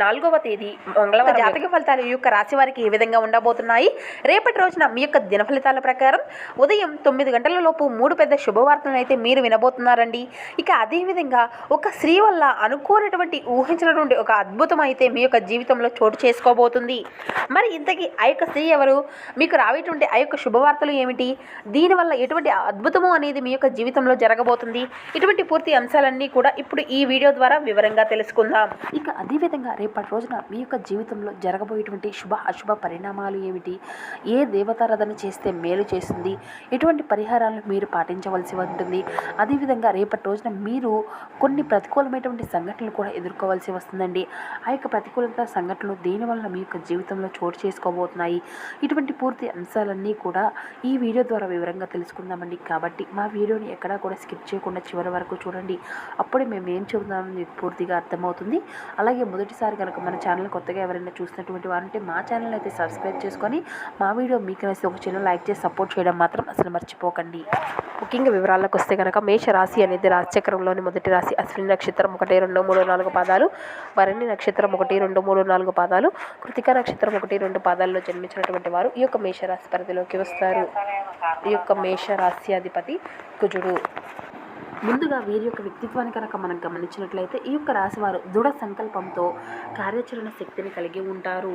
నాలుగవ తేదీ మంగళవారం. జాతక ఫలితాలు ఈ యొక్క రాశి వారికి ఏ విధంగా ఉండబోతున్నాయి? రేపటి రోజున మీ యొక్క దిన ఫలితాల ప్రకారం ఉదయం తొమ్మిది గంటల లోపు మూడు పెద్ద శుభవార్తలను అయితే మీరు వినబోతున్నారండి. ఇక అదేవిధంగా ఒక స్త్రీ వల్ల అనుకోనటువంటి ఊహించినటువంటి ఒక అద్భుతం అయితే మీ యొక్క జీవితంలో చోటు చేసుకోబోతుంది. మరి ఇంతకీ ఆ యొక్క స్త్రీ ఎవరు? మీకు రావేటువంటి ఆ యొక్క శుభవార్తలు ఏమిటి? దీనివల్ల ఎటువంటి అద్భుతము అనేది మీ యొక్క జీవితంలో జరగబోతుంది? ఇటువంటి పూర్తి అంశాలన్నీ కూడా ఇప్పుడు ఈ వీడియో ద్వారా వివరంగా తెలుసుకుందాం. ఇక అదేవిధంగా రేపటి రోజున మీ యొక్క జీవితంలో జరగబోయేటువంటి శుభ అశుభ పరిణామాలు ఏమిటి? ఏ దేవతారాధన చేస్తే మేలు చేస్తుంది? ఎటువంటి పరిహారాలను మీరు పాటించవలసి ఉంటుంది? అదేవిధంగా రేపటి రోజున మీరు కొన్ని ప్రతికూలమైనటువంటి సంఘటనలు కూడా ఎదుర్కోవాల్సి వస్తుందండి. ఆ యొక్క ప్రతికూలత సంఘటనలు దీనివల్ల మీ యొక్క జీవితంలో చోటు చేసుకోబోతున్నాయి? ఇటువంటి పూర్తి అంశాలన్నీ కూడా ఈ వీడియో ద్వారా వివరంగా తెలుసుకుందామండి. కాబట్టి మా వీడియోని ఎక్కడా కూడా స్కిప్ చేయకుండా చివరి వరకు చూడండి. అప్పుడే మేము ఏం చెబుతామని పూర్తిగా అర్థమవుతుంది. అలాగే మొదటిసారి కనుక మన ఛానల్ కొత్తగా ఎవరైనా చూసినటువంటి వారంటే మా ఛానల్ అయితే సబ్స్క్రైబ్ చేసుకొని మా వీడియో మీకు నచ్చితే ఒక చిన్న లైక్ చేసి సపోర్ట్ చేయడం మాత్రం అసలు మర్చిపోకండి. ముఖ్యంగా వివరాలకు వస్తే కనుక మేష రాశి అనేది రాశిచక్రంలోని మొదటి రాశి. అశ్విని నక్షత్రం ఒకటి రెండు మూడు నాలుగు పాదాలు. భరణి నక్షత్రం ఒకటి రెండు మూడు నాలుగు పాదాలు. కృతిక నక్షత్రం ఒకటి రెండు పాదాల్లో జన్మించినటువంటి వారు ఈ యొక్క మేషరాశి పరిధిలోకి వస్తారు. ఈ యొక్క మేష రాశి అధిపతి కుజుడు. ముందుగా వీరి యొక్క వ్యక్తిత్వాన్ని కనుక మనం గమనించినట్లయితే ఈ యొక్క రాశివారు దృఢ సంకల్పంతో కార్యాచరణ శక్తిని కలిగి ఉంటారు.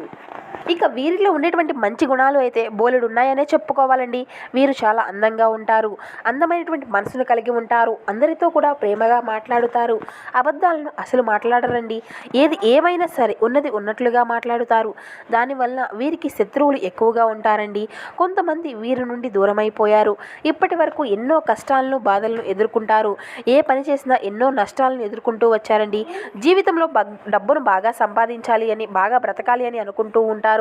ఇక వీరిలో ఉండేటువంటి మంచి గుణాలు అయితే బోలెడు ఉన్నాయనే చెప్పుకోవాలండి. వీరు చాలా అందంగా ఉంటారు. అందమైనటువంటి మనసును కలిగి ఉంటారు. అందరితో కూడా ప్రేమగా మాట్లాడుతారు. అబద్ధాలను అసలు మాట్లాడరండి. ఏది ఏమైనా సరే ఉన్నది ఉన్నట్లుగా మాట్లాడుతారు. దానివల్ల వీరికి శత్రువులు ఎక్కువగా ఉంటారండి. కొంతమంది వీరి నుండి దూరమైపోయారు. ఇప్పటి వరకు ఎన్నో కష్టాలను బాధలను ఎదుర్కొంటారు. ఏ పని చేసినా ఎన్నో నష్టాలను ఎదుర్కొంటూ వచ్చారండి. జీవితంలో డబ్బును బాగా సంపాదించాలి అని బాగా బ్రతకాలి అని అనుకుంటూ ఉంటారు.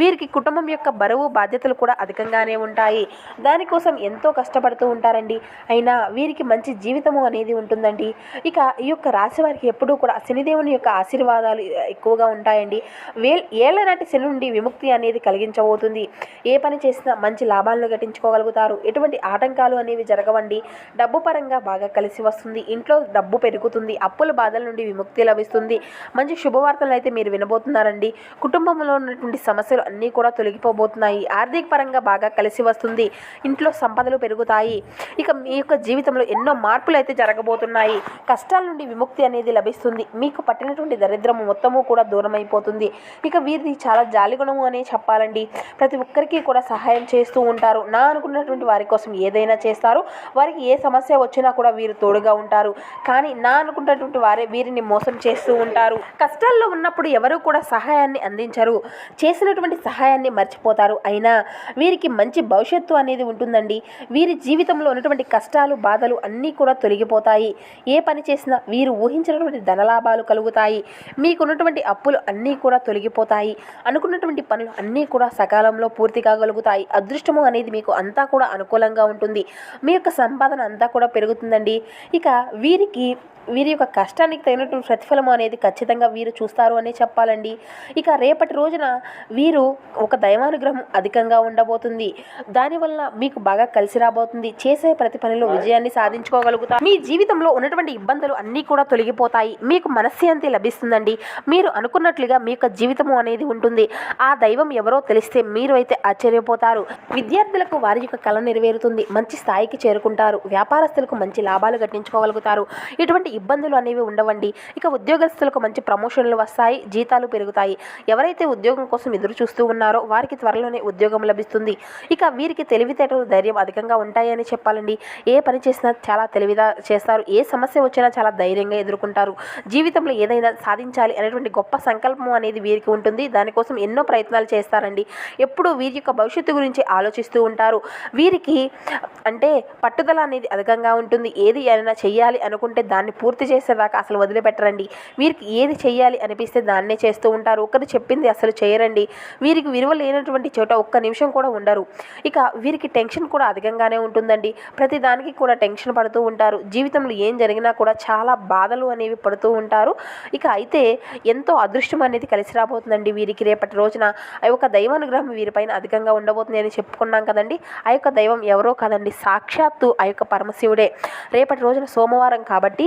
వీరికి కుటుంబం యొక్క బరువు బాధ్యతలు కూడా అధికంగానే ఉంటాయి. దానికోసం ఎంతో కష్టపడుతూ ఉంటారండి. అయినా వీరికి మంచి జీవితము అనేది ఉంటుందండి. ఇక ఈ యొక్క రాశి వారికి ఎప్పుడూ కూడా శనిదేవుని యొక్క ఆశీర్వాదాలు ఎక్కువగా ఉంటాయండి. వే ఏళ్ళ నాటి శని నుండి విముక్తి అనేది కలిగించబోతుంది. ఏ పని చేసినా మంచి లాభాలను గట్టించుకోగలుగుతారు ఎటువంటి ఆటంకాలు అనేవి జరగవండి. డబ్బు పరంగా బాగా కలిసి వస్తుంది. ఇంట్లో డబ్బు పెరుగుతుంది. అప్పుల బాధల నుండి విముక్తి లభిస్తుంది. మంచి శుభవార్తలు అయితే మీరు వినబోతున్నారండి. కుటుంబంలో ఉన్నటువంటి సమస్యలు అన్నీ కూడా తొలగిపోబోతున్నాయి. ఆర్థిక పరంగా బాగా కలిసి వస్తుంది. ఇంట్లో సంపదలు పెరుగుతాయి. ఇక మీ యొక్క జీవితంలో ఎన్నో మార్పులు అయితే జరగబోతున్నాయి. కష్టాల నుండి విముక్తి అనేది లభిస్తుంది. మీకు పట్టినటువంటి దరిద్రము మొత్తము కూడా దూరం అయిపోతుంది ఇక వీరిది చాలా జాలిగుణము అనే చెప్పాలండి. ప్రతి ఒక్కరికి కూడా సహాయం చేస్తూ ఉంటారు. నా అనుకున్నటువంటి వారి కోసం ఏదైనా చేస్తారు. వారికి ఏ సమస్య వచ్చినా కూడా వీరు తోడుగా ఉంటారు. కానీ నా అనుకున్నటువంటి వారే వీరిని మోసం చేస్తూ ఉంటారు. కష్టాల్లో ఉన్నప్పుడు ఎవరు కూడా సహాయాన్ని అందించరు. చేసినటువంటి సహాయాన్ని మర్చిపోతారు. అయినా వీరికి మంచి భవిష్యత్తు అనేది ఉంటుందండి. వీరి జీవితంలో ఉన్నటువంటి కష్టాలు బాధలు అన్నీ కూడా తొలగిపోతాయి. ఏ పని చేసినా వీరు ఊహించినటువంటి ధనలాభాలు కలుగుతాయి. మీకున్నటువంటి అప్పులు అన్నీ కూడా తొలగిపోతాయి. అనుకున్నటువంటి పనులు అన్నీ కూడా సకాలంలో పూర్తి కాగలుగుతాయి అదృష్టము అనేది మీకు అంతా కూడా అనుకూలంగా ఉంటుంది. మీ యొక్క సంపాదన అంతా కూడా పెరుగుతుందండి. ఇక వీరికి వీరి యొక్క కష్టానికి తగినటువంటి ప్రతిఫలం అనేది ఖచ్చితంగా వీరు చూస్తారు అనే చెప్పాలండి. ఇక రేపటి రోజున వీరు ఒక దైవానుగ్రహం అధికంగా ఉండబోతుంది. దానివల్ల మీకు బాగా కలిసి రాబోతుంది. చేసే ప్రతి పనిలో విజయాన్ని సాధించుకోగలుగుతారు. మీ జీవితంలో ఉన్నటువంటి ఇబ్బందులు అన్నీ కూడా తొలగిపోతాయి. మీకు మనశ్శాంతి లభిస్తుందండి. మీరు అనుకున్నట్లుగా మీ యొక్క జీవితము అనేది ఉంటుంది. ఆ దైవం ఎవరో తెలిస్తే మీరు అయితే ఆశ్చర్యపోతారు. విద్యార్థులకు వారి యొక్క కళ నెరవేరుతుంది. మంచి స్థాయికి చేరుకుంటారు. వ్యాపారస్తులకు మంచి లాభాలు గట్టించుకోగలుగుతారు. ఇటువంటి ఇబ్బందులు అనేవి ఉండవండి. ఇక ఉద్యోగస్తులకు మంచి ప్రమోషన్లు వస్తాయి. జీతాలు పెరుగుతాయి. ఎవరైతే ఉద్యోగం కోసం ఎదురు చూస్తూ ఉన్నారో వారికి త్వరలోనే ఉద్యోగం లభిస్తుంది. ఇక వీరికి తెలివితేటలు ధైర్యం అధికంగా ఉంటాయని చెప్పాలండి. ఏ పని చేసినా చాలా తెలివిగా చేస్తారు. ఏ సమస్య వచ్చినా చాలా ధైర్యంగా ఎదుర్కొంటారు. జీవితంలో ఏదైనా సాధించాలి అనేటువంటి గొప్ప సంకల్పం అనేది వీరికి ఉంటుంది. దానికోసం ఎన్నో ప్రయత్నాలు చేస్తారండి. ఎప్పుడూ వీరి యొక్క భవిష్యత్తు గురించి ఆలోచిస్తూ ఉంటారు. వీరికి అంటే పట్టుదల అనేది అధికంగా ఉంటుంది. ఏది అయినా చేయాలి అనుకుంటే దాన్ని పూర్తి చేసేదాకా అసలు వదిలిపెట్టరండి. వీరికి ఏది చేయాలి అనిపిస్తే దాన్నే చేస్తూ ఉంటారు. ఒకరు చెప్పింది అసలు చేయరండి. వీరికి విలువ లేనటువంటి చోట ఒక్క నిమిషం కూడా ఉండరు. ఇక వీరికి టెన్షన్ కూడా అధికంగానే ఉంటుందండి. ప్రతి దానికి కూడా టెన్షన్ పడుతూ ఉంటారు. జీవితంలో ఏం జరిగినా కూడా చాలా బాధలు అనేవి పడుతూ ఉంటారు. ఇక అయితే ఎంతో అదృష్టం అనేది కలిసి రాబోతుందండి వీరికి రేపటి రోజున. ఆ యొక్క దైవానుగ్రహం వీరిపైన అధికంగా ఉండబోతుంది అని చెప్పుకున్నాం కదండి. ఆ యొక్క దైవం ఎవరో కాదండి. సాక్షాత్తు ఆ యొక్క పరమశివుడే. రేపటి రోజున సోమవారం కాబట్టి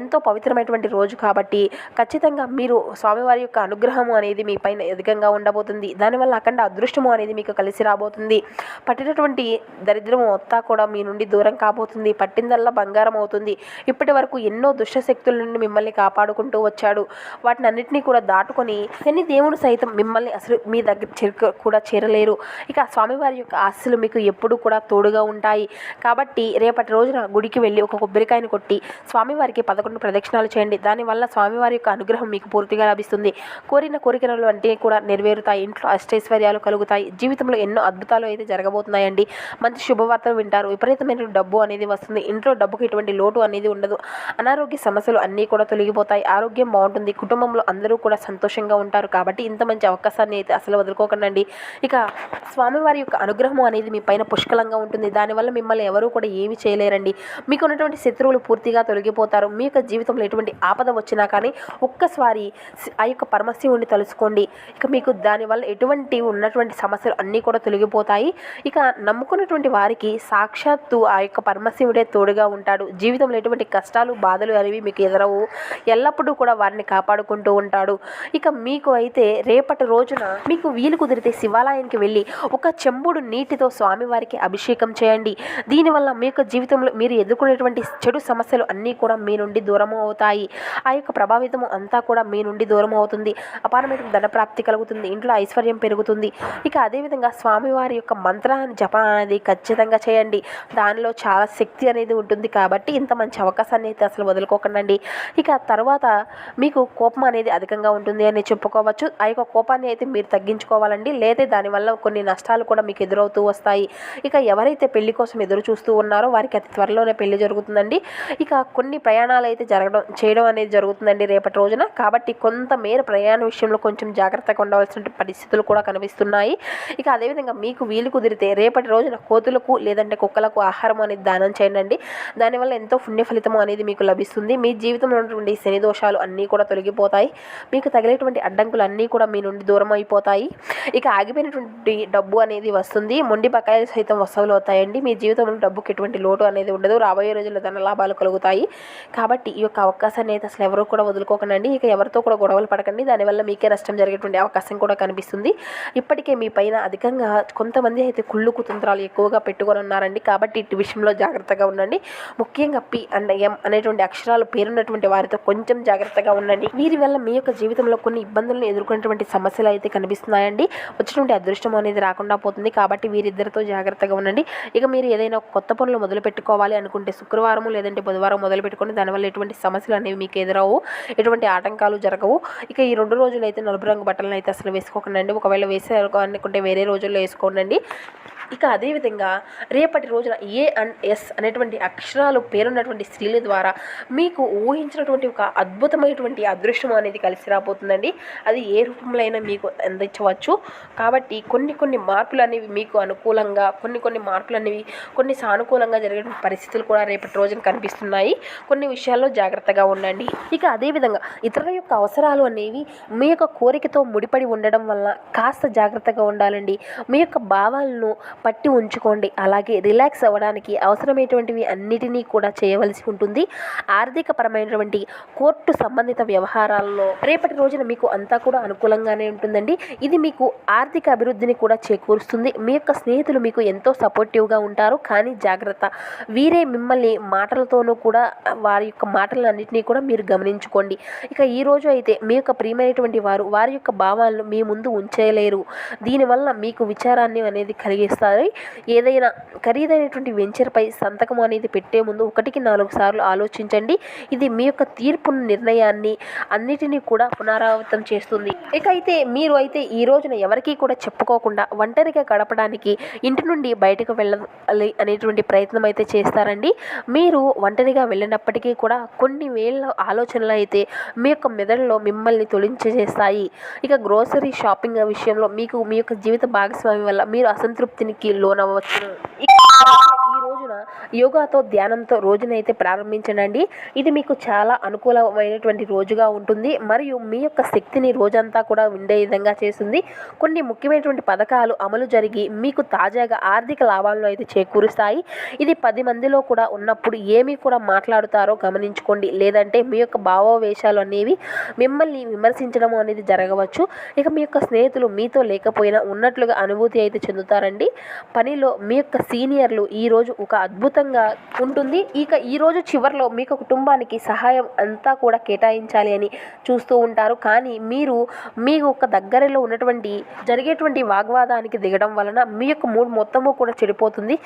ఎంతో పవిత్రమైనటువంటి రోజు కాబట్టి ఖచ్చితంగా మీరు స్వామివారి యొక్క అనుగ్రహము అనేది మీ పైన అధికంగా ఉండబోతుంది. దానివల్ల అఖండ అదృష్టము అనేది మీకు కలిసి రాబోతుంది. పట్టినటువంటి దరిద్రము అంతా కూడా మీ నుండి దూరం కాబోతుంది. పట్టిందల్లా బంగారం అవుతుంది. ఇప్పటి వరకు ఎన్నో దుష్టశక్తుల నుండి మిమ్మల్ని కాపాడుకుంటూ వచ్చాడు. వాటిని అన్నింటినీ కూడా దాటుకొని శని దేవుడు సైతం మిమ్మల్ని అసలు మీ దగ్గర చేరుక కూడా చేరలేరు. ఇక స్వామివారి యొక్క ఆశలు మీకు ఎప్పుడూ కూడా తోడుగా ఉంటాయి. కాబట్టి రేపటి రోజున గుడికి వెళ్ళి ఒక కొబ్బరికాయను కొట్టి స్వామివారికి పదకొండు ప్రదక్షిణాలు చేయండి. దానివల్ల స్వామివారి యొక్క అనుగ్రహం మీకు పూర్తిగా లభిస్తుంది. కోరిన కోరికలు అంటే కూడా నెరవేరుతాయి. ఇంట్లో అష్టైశ్వర్యాలు కలుగుతాయి. జీవితంలో ఎన్నో అద్భుతాలు అయితే జరగబోతున్నాయండి. మంచి శుభవార్తలు వింటారు. విపరీతమైన డబ్బు అనేది వస్తుంది. ఇంట్లో డబ్బుకి ఎటువంటి లోటు అనేది ఉండదు. అనారోగ్య సమస్యలు అన్నీ కూడా తొలగిపోతాయి. ఆరోగ్యం బాగుంటుంది. కుటుంబంలో అందరూ కూడా సంతోషంగా ఉంటారు కాబట్టి ఇంత మంచి అవకాశాన్ని అయితే అసలు వదులుకోకండి ఇక స్వామివారి యొక్క అనుగ్రహం అనేది మీ పైన పుష్కలంగా ఉంటుంది. దానివల్ల మిమ్మల్ని ఎవరూ కూడా ఏమి చేయలేరండి. మీకు ఉన్నటువంటి శత్రువులు పూర్తిగా తొలగిపోతారు. మీ యొక్క జీవితంలో ఎటువంటి ఆపద వచ్చినా కానీ ఒక్కసారి ఆ యొక్క పరమశివుని తలుసుకోండి ఇక మీకు దానివల్ల ఎటువంటి ఉన్నటువంటి సమస్యలు అన్నీ కూడా తొలగిపోతాయి. ఇక నమ్ముకున్నటువంటి వారికి సాక్షాత్తు ఆ యొక్క పరమశివుడే తోడుగా ఉంటాడు. జీవితంలో ఎటువంటి కష్టాలు బాధలు అనేవి మీకు ఎదురవు. ఎల్లప్పుడూ కూడా వారిని కాపాడుకుంటూ ఉంటాడు. ఇక మీకు అయితే రేపటి రోజున మీకు వీలు కుదిరితే శివాలయానికి వెళ్ళి ఒక చెంబుడు నీటితో స్వామివారికి అభిషేకం చేయండి. దీనివల్ల మీ యొక్క జీవితంలో మీరు ఎదుర్కొనేటువంటి చెడు సమస్యలు అన్నీ కూడా మీ నుండి దూరం అవుతాయి ఆ యొక్క ప్రభావితం అంతా కూడా మీ నుండి దూరం అవుతుంది అపారమైన ధనప్రాప్తి కలుగుతుంది ఇంట్లో ఐశ్వర్యం పెరుగుతుంది. ఇక అదేవిధంగా స్వామివారి యొక్క మంత్రాన్ని జపం అనేది ఖచ్చితంగా చేయండి. దానిలో చాలా శక్తి అనేది ఉంటుంది కాబట్టి ఇంత మంచి అవకాశాన్ని అయితే అసలు వదులుకోకండి ఇక తర్వాత మీకు కోపం అనేది అధికంగా ఉంటుంది అని చెప్పుకోవచ్చు. ఆ యొక్క కోపాన్ని అయితే మీరు తగ్గించుకోవాలండి. లేదా దానివల్ల కొన్ని నష్టాలు కూడా మీకు ఎదురవుతూ వస్తాయి. ఇక ఎవరైతే పెళ్ళి కోసం ఎదురు చూస్తూ ఉన్నారో వారికి అతి త్వరలోనే పెళ్ళి జరుగుతుందండి. ఇక కొన్ని ప్రయాణాలు అయితే జరగడం చేయడం అనేది జరుగుతుందండి రేపటి రోజున. కాబట్టి కొంత మేర ప్రయాణ విషయంలో కొంచెం జాగ్రత్తగా ఉండవలసిన పరిస్థితులు కూడా కనిపిస్తున్నాయి. ఇక అదేవిధంగా మీకు వీలు కుదిరితే రేపటి రోజున కోతులకు లేదంటే కుక్కలకు ఆహారం అనేది దానం చేయండి. దానివల్ల ఎంతో పుణ్య ఫలితం అనేది మీకు లభిస్తుంది. మీ జీవితంలో ఉన్నటువంటి శని దోషాలు అన్నీ కూడా తొలగిపోతాయి. మీకు తగిలేటువంటి అడ్డంకులు అన్నీ కూడా మీ నుండి దూరం అయిపోతాయి. ఇక ఆగిపోయినటువంటి డబ్బు అనేది వస్తుంది. మొండి బకాయిలు సైతం వసూలు అవుతాయండి. మీ జీవితంలో డబ్బుకి ఎటువంటి లోటు అనేది ఉండదు. రాబోయే రోజుల్లో ధన లాభాలు కలుగుతాయి. కాబట్టి ఈ యొక్క అవకాశాన్ని అయితే అసలు ఎవరు కూడా వదులుకోకండి. ఇక ఎవరితో కూడా గొడవలు పడకండి. దానివల్ల మీకే నష్టం జరిగేటువంటి అవకాశం కూడా కనిపిస్తుంది. ఇప్పటికే మీ పైన అధికంగా కొంతమంది అయితే కుళ్ళు కుతంత్రాలు ఎక్కువగా పెట్టుకొని ఉన్నారండి కాబట్టి ఇటు విషయంలో జాగ్రత్తగా ఉండండి. ముఖ్యంగా పి అండ్ ఎం అనేటువంటి అక్షరాలు పేరున్నటువంటి వారితో కొంచెం జాగ్రత్తగా ఉండండి. వీరి వల్ల మీ యొక్క జీవితంలో కొన్ని ఇబ్బందులను ఎదుర్కొనేటువంటి సమస్యలు అయితే కనిపిస్తున్నాయండి. వచ్చినటువంటి అదృష్టం అనేది రాకుండా పోతుంది. కాబట్టి వీరిద్దరితో జాగ్రత్తగా ఉండండి. ఇక మీరు ఏదైనా కొత్త పనులు మొదలు పెట్టుకోవాలి అనుకుంటే శుక్రవారం లేదంటే బుధవారం మొదలు పెట్టుకొని దానివల్ల ఎటువంటి సమస్యలు అనేవి మీకు ఎదురవు. ఎటువంటి ఆటంకాలు జరగవు. ఇక ఈ రెండు రోజులు అయితే నలుపు రంగు బట్టలను అయితే అసలు వేసుకోకండి. ఒకవేళ వేసే అనుకుంటే వేరే రోజుల్లో వేసుకోండి ఇక అదేవిధంగా రేపటి రోజున ఏ అండ్ ఎస్ అనేటువంటి అక్షరాలు పేరున్నటువంటి స్త్రీల ద్వారా మీకు ఊహించినటువంటి ఒక అద్భుతమైనటువంటి అదృష్టం అనేది కలిసి రాబోతుందండి. అది ఏ రూపంలో అయినా మీకు అందించవచ్చు. కాబట్టి కొన్ని కొన్ని మార్పులు అనేవి మీకు అనుకూలంగా కొన్ని కొన్ని మార్పులు అనేవి కొన్ని సానుకూలంగా జరిగే పరిస్థితులు కూడా రేపటి రోజున కనిపిస్తున్నాయి. కొన్ని విషయాల్లో జాగ్రత్తగా ఉండండి. ఇక అదేవిధంగా ఇతరుల యొక్క అవసరాలు అనేవి మీ యొక్క కోరికతో ముడిపడి ఉండడం వల్ల కాస్త జాగ్రత్తగా ఉండాలండి. మీ యొక్క భావాలను పట్టి ఉంచుకోండి. అలాగే రిలాక్స్ అవ్వడానికి అవసరమైనటువంటివి అన్నిటినీ కూడా చేయవలసి ఉంటుంది. ఆర్థిక పరమైనటువంటి కోర్టు సంబంధిత వ్యవహారాల్లో రేపటి రోజున మీకు అంతా కూడా అనుకూలంగానే ఉంటుందండి. ఇది మీకు ఆర్థిక అభివృద్ధిని కూడా చేకూరుస్తుంది. మీ యొక్క స్నేహితులు మీకు ఎంతో సపోర్టివ్గా ఉంటారు. కానీ జాగ్రత్త. వీరే మిమ్మల్ని మాటలతోనూ కూడా వారి యొక్క మాటలన్నింటినీ కూడా మీరు గమనించుకోండి. ఇక ఈ రోజు అయితే మీ యొక్క ప్రియమైనటువంటి వారు వారి యొక్క భావాలను మీ ముందు ఉంచేయలేరు. దీనివల్ల మీకు విచారాన్ని అనేది కలిగిస్తారు. కానీ ఏదైనా ఖరీదైనటువంటి వెంచర్పై సంతకం అనేది పెట్టే ముందు ఒకటికి నాలుగు సార్లు ఆలోచించండి. ఇది మీ యొక్క తీర్పు నిర్ణయాన్ని అన్నిటినీ కూడా పునరావృతం చేస్తుంది. ఇక అయితే మీరు అయితే ఈ రోజున ఎవరికీ కూడా చెప్పుకోకుండా ఒంటరిగా గడపడానికి ఇంటి నుండి బయటకు వెళ్ళాలి అనేటువంటి ప్రయత్నం అయితే చేస్తారండి. మీరు ఒంటరిగా వెళ్ళినప్పటికీ కూడా కొన్ని వేల ఆలోచనలు అయితే మీ యొక్క మెదడులో మిమ్మల్ని తొలించేస్తాయి ఇక గ్రోసరీ షాపింగ్ విషయంలో మీకు మీ యొక్క జీవిత భాగస్వామి వల్ల మీరు అసంతృప్తిని లోనవ్వచ్చు ఇక ఈ రోజున యోగాతో ధ్యానంతో రోజునైతే ప్రారంభించండి ఇది మీకు చాలా అనుకూలమైనటువంటి రోజుగా ఉంటుంది. మరియు మీ యొక్క శక్తిని రోజంతా కూడా ఉండే విధంగా చేస్తుంది. కొన్ని ముఖ్యమైనటువంటి పథకాలు అమలు జరిగి మీకు తాజాగా ఆర్థిక లాభాలను అయితే చేకూరుస్తాయి. ఇది పది మందిలో కూడా ఉన్నప్పుడు ఏమి కూడా మాట్లాడుతారో గమనించుకోండి. లేదంటే మీ యొక్క భావోవేశాలు అనేవి మిమ్మల్ని విమర్శించడం అనేది జరగవచ్చు. ఇక మీ యొక్క స్నేహితులు మీతో లేకపోయినా ఉన్నట్లుగా అనుభూతి అయితే చెందుతారండి. పనిలో మీ యొక్క సీనియర్లు ఈరోజు ఒక అద్భుతంగా ఉంటుంది. ఇక ఈరోజు చివరిలో మీకు కుటుంబానికి సహాయం అంతా కూడా కేటాయించాలి అని చూస్తూ ఉంటారు. కానీ మీరు మీ యొక్క దగ్గరలో ఉన్నటువంటి జరిగేటువంటి వాగ్వాదానికి దిగడం వలన మీ యొక్క మూడు మొత్తము కూడా చెడిపోతుంది.